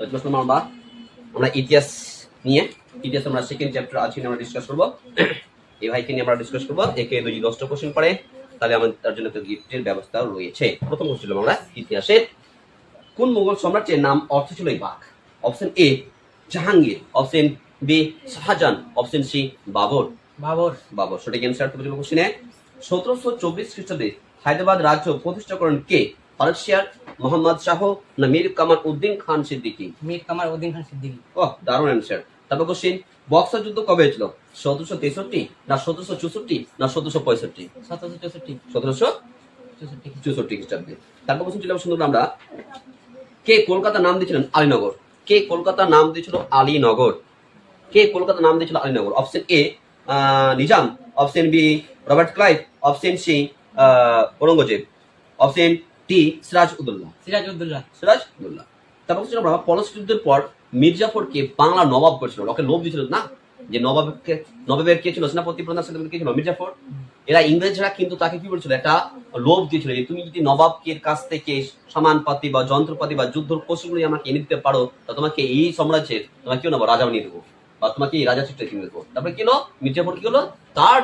চতুর্থ নম্বর আমরা আমরা ইতিহাস নিয়ে ইতিহাস আমরা সেকেন্ড চ্যাপ্টার আজকে আমরা ডিসকাস করব। এই ভাইকে নিয়ে আমরা ডিসকাস করব একে যদি দশটা কোশ্চেন পড়ে তাহলে আমাদের তার জন্য একটা গিফটের ব্যবস্থা রয়েছে। প্রথম কোশ্চেন আমরা ইতিহাসে কোন মুঘল সম্রাটের নাম অর্থ ছিল এই বাঘ? Option A Jahangir. Option B Shah Jahan. Option C Babur. Babur. Babur. সঠিক অ্যান্সার তুমি কোশ্চেনে সতেরোশো চব্বিশ খ্রিস্টাব্দে হায়দ্রাবাদ রাজ্য প্রতিষ্ঠা করেন কে? ফারুকশিয়ার মোহাম্মদ শাহ না মীর কামার উদ্দিন খান সিদ্দিকী? মীর কামার উদ্দিন খান সিদ্দিকী। ও দারুণ অ্যান্সার তারপর কোশ্চেন বক্সার যুদ্ধ কবে হয়েছিল? সতেরোশো তেষট্টি না সতেরোশো চৌষট্টি না সতেরোশো পঁয়ষট্টি? সতেরোশো চৌষট্টি। সতেরোশো চৌষট্টি। চৌষট্টি খ্রিস্টাব্দে। তারপর কোশ্চেন ছিল সুন্দর আমরা কে কলকাতা নাম দিয়েছিলেন আলীনগর? কে কলকাতা নাম দিয়েছিল আলীনগর? কে কলকাতা নাম দিয়েছিল Alinagar? Option A Nizam. Option B Robert Clive. Option C Aurangzeb. Option D Siraj Uddaula. Siraj Uddaula. Siraj Uddaula. তারপর হচ্ছে আমরা পলাশ যুদ্ধের পর মির্জাফরকে বাংলা নবাব করেছিল ওকে লোভ দিয়েছিল না? যে নবাবকে নবাবের কে ছিল সেনাপতি প্রধান সেনাপতি কে ছিল? মির্জাফর? এরা ইংরেজরা কিন্তু তাকে কি বলছিল? একটা লোভ দিয়েছিল যে তুমি যদি নবাবকে কাছ থেকে সামানপাতি বা যন্ত্রপাতি বা যুদ্ধ কৌশলগুলি আমাকে এনে দিতে পারো তা তোমাকে এই সাম্রাজ্যের তোমাকে কেউ নেব রাজা বানিয়ে দেবো বা তোমাকে এই রাজা চিত্রে কিনে দেবো তারপরে কি হলো? মির্জাফর কি হলো? তার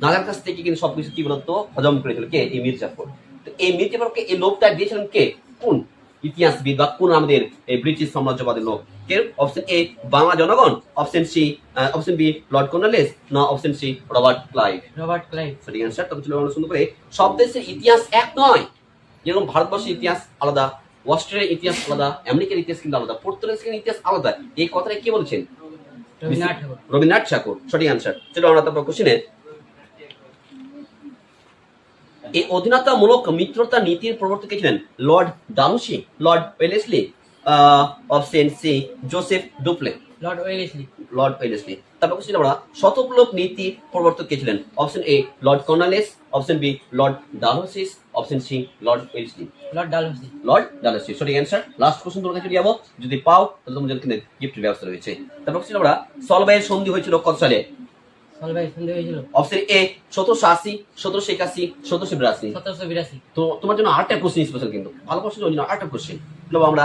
নাগার কাছ থেকে কিন্তু সবকিছু কি বলতো? হজম করেছিল কে? এই মির্জাফর। তো এই মির্জাফরকে এই লোভটা দিয়েছিলেন কে? কোন? ইতিহাসবিদ বা কোন আমাদের এই ব্রিটিশ সাম্রাজ্যবাদের লোক? কে? অপশন এ বাংলা জনগণ। Option C option B Lord Cornwallis. না option C Robert Clive. Robert Clive. সঠিক অ্যান্সার তবে চলো আমরা সুন্দর করে সব দেশের ইতিহাস এক নয়। যেরকম ভারতবর্ষের ইতিহাস আলাদা অস্ট্রেলিয়ার ইতিহাস আলাদা আমেরিকার ইতিহাস কিন্তু আলাদা পর্তুগালের ইতিহাস আলাদা। এই কথাটা কে বলেছেন? রবীন্দ্রনাথ ঠাকুর। রবীন্দ্রনাথ ঠাকুর। সঠিক অ্যান্সার চলো আমরা তারপর কোশ্চেনে এই অধীনতামূলক মিত্রতা নীতির প্রবর্তক ছিলেন? Lord Dalhousie Lord Wellesley option C Joseph Dupleix Lord Wellesley Lord Wellesley তারপর কোশ্চেন আমরা শতপ্লব নীতি প্রবর্তক কে ছিলেন? Option A Lord Cornwallis option B Lord Dalhousie's option C Lord Wellesley Lord Dalhousie Lord Dalhousie সঠিক অ্যান্সার লাস্ট কোশ্চেন তোমার কাছে যাব। যদি পাও তাহলে তোমাদের কিন্তু গিফটের ব্যবস্থা রয়েছে। তারপর কোশ্চেন আমরা সলবাইয়ের সন্ধি হয়েছিল কত সালে? অপশন এ সতেরোশো আশি সতেরোশো একাশি সতেরোশো বিরাশি। সতেরোশো বিরাশি। তো তোমার জন্য কোশ্চেন স্পেশাল কিন্তু। ভালো কোশ্চেন জন্য আরেকটা কোশ্চেন আমরা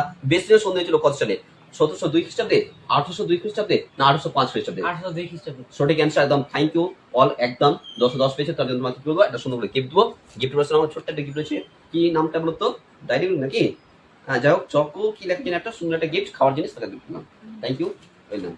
কত সালে? সতেরোশো দুই খ্রিস্টাব্দে আঠারোশো দুই খ্রিস্টাব্দে না আঠারোশো পাঁচ খ্রিস্টাব্দে? আঠারোশো দুই খ্রিস্টাব্দে। সঠিক অ্যান্সার একদম থ্যাংক ইউ অল একদম। দশ দশ পেয়েছে তার জন্য তোমাকে কি বলব? একটা সুন্দর করে গিফট দেবো। গিফট রয়েছে আমার ছোট্ট একটা গিফট রয়েছে। কি নামটা বলো তো? ডায়েরি নাকি? হ্যাঁ যাই হোক চকো কি লেখা একটা সুন্দর একটা গিফট খাওয়ার জিনিস তাকে দিলাম থ্যাংক ইউ ওয়েলকাম